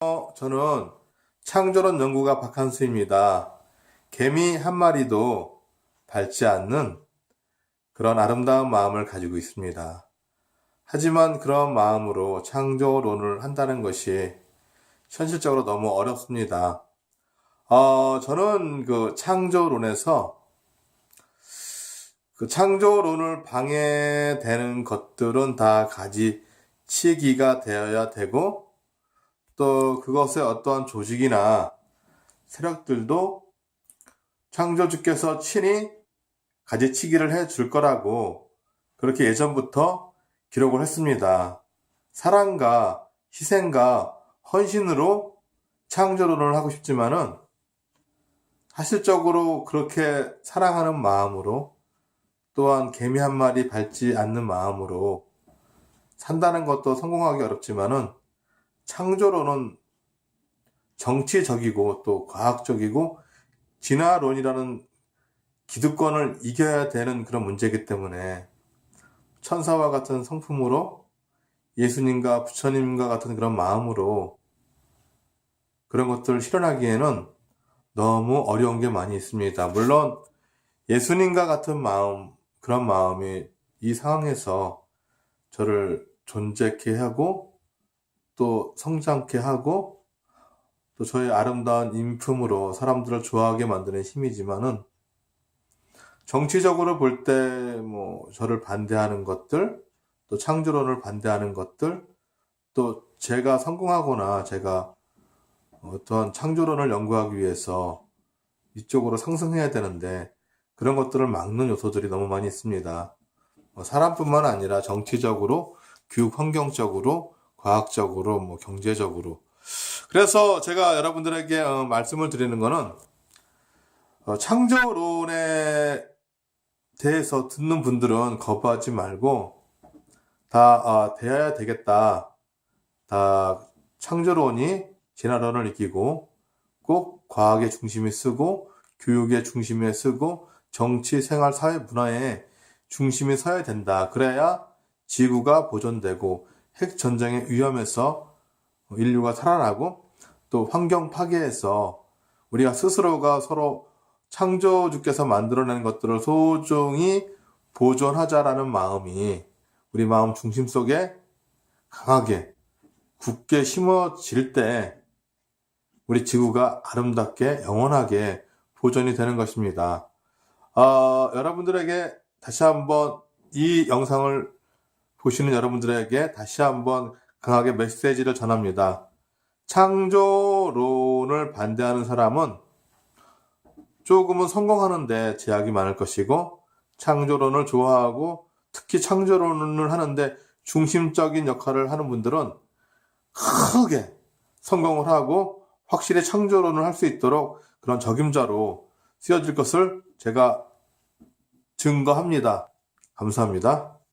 어, 저는 창조론 연구가 박한수입니다. 개미 한 마리도 밟지 않는 그런 아름다운 마음을 가지고 있습니다. 하지만 그런 마음으로 창조론을 한다는 것이 현실적으로 너무 어렵습니다. 어, 저는 그 창조론에서 그 창조론을 방해되는 것들은 다 가지치기가 되어야 되고 또 그것의 어떠한 조직이나 세력들도 창조주께서 친히 가지치기를 해 줄 거라고 그렇게 예전부터 기록을 했습니다. 사랑과 희생과 헌신으로 창조론을 하고 싶지만은 사실적으로 그렇게 사랑하는 마음으로 또한 개미 한 마리 밟지 않는 마음으로 산다는 것도 성공하기 어렵지만은 창조론은 정치적이고 또 과학적이고 진화론이라는 기득권을 이겨야 되는 그런 문제이기 때문에 천사와 같은 성품으로 예수님과 부처님과 같은 그런 마음으로 그런 것들을 실현하기에는 너무 어려운 게 많이 있습니다. 물론 예수님과 같은 마음, 그런 마음이 이 상황에서 저를 존재케 하고 또 성장케 하고 또 저의 아름다운 인품으로 사람들을 좋아하게 만드는 힘이지만은 정치적으로 볼 때 뭐 저를 반대하는 것들 또 창조론을 반대하는 것들 또 제가 성공하거나 제가 어떤 창조론을 연구하기 위해서 이쪽으로 상승해야 되는데 그런 것들을 막는 요소들이 너무 많이 있습니다. 뭐 사람뿐만 아니라 정치적으로 교육 환경적으로 과학적으로 뭐 경제적으로 그래서 제가 여러분들에게 어, 말씀을 드리는 거는 어, 창조론에 대해서 듣는 분들은 거부하지 말고 다 아, 대해야 되겠다. 다 창조론이 진화론을 이기고 꼭 과학의 중심에 쓰고 교육의 중심에 쓰고 정치, 생활, 사회, 문화의 중심에 서야 된다. 그래야 지구가 보존되고 핵 전쟁의 위험에서 인류가 살아나고 또 환경 파괴에서 우리가 스스로가 서로 창조주께서 만들어낸 것들을 소중히 보존하자라는 마음이 우리 마음 중심 속에 강하게 굳게 심어질 때 우리 지구가 아름답게 영원하게 보존이 되는 것입니다. 어, 여러분들에게 다시 한번 이 영상을 보시는 여러분들에게 다시 한번 강하게 메시지를 전합니다. 창조론을 반대하는 사람은 조금은 성공하는데 제약이 많을 것이고 창조론을 좋아하고 특히 창조론을 하는데 중심적인 역할을 하는 분들은 크게 성공을 하고 확실히 창조론을 할 수 있도록 그런 적임자로 쓰여질 것을 제가 증거합니다. 감사합니다.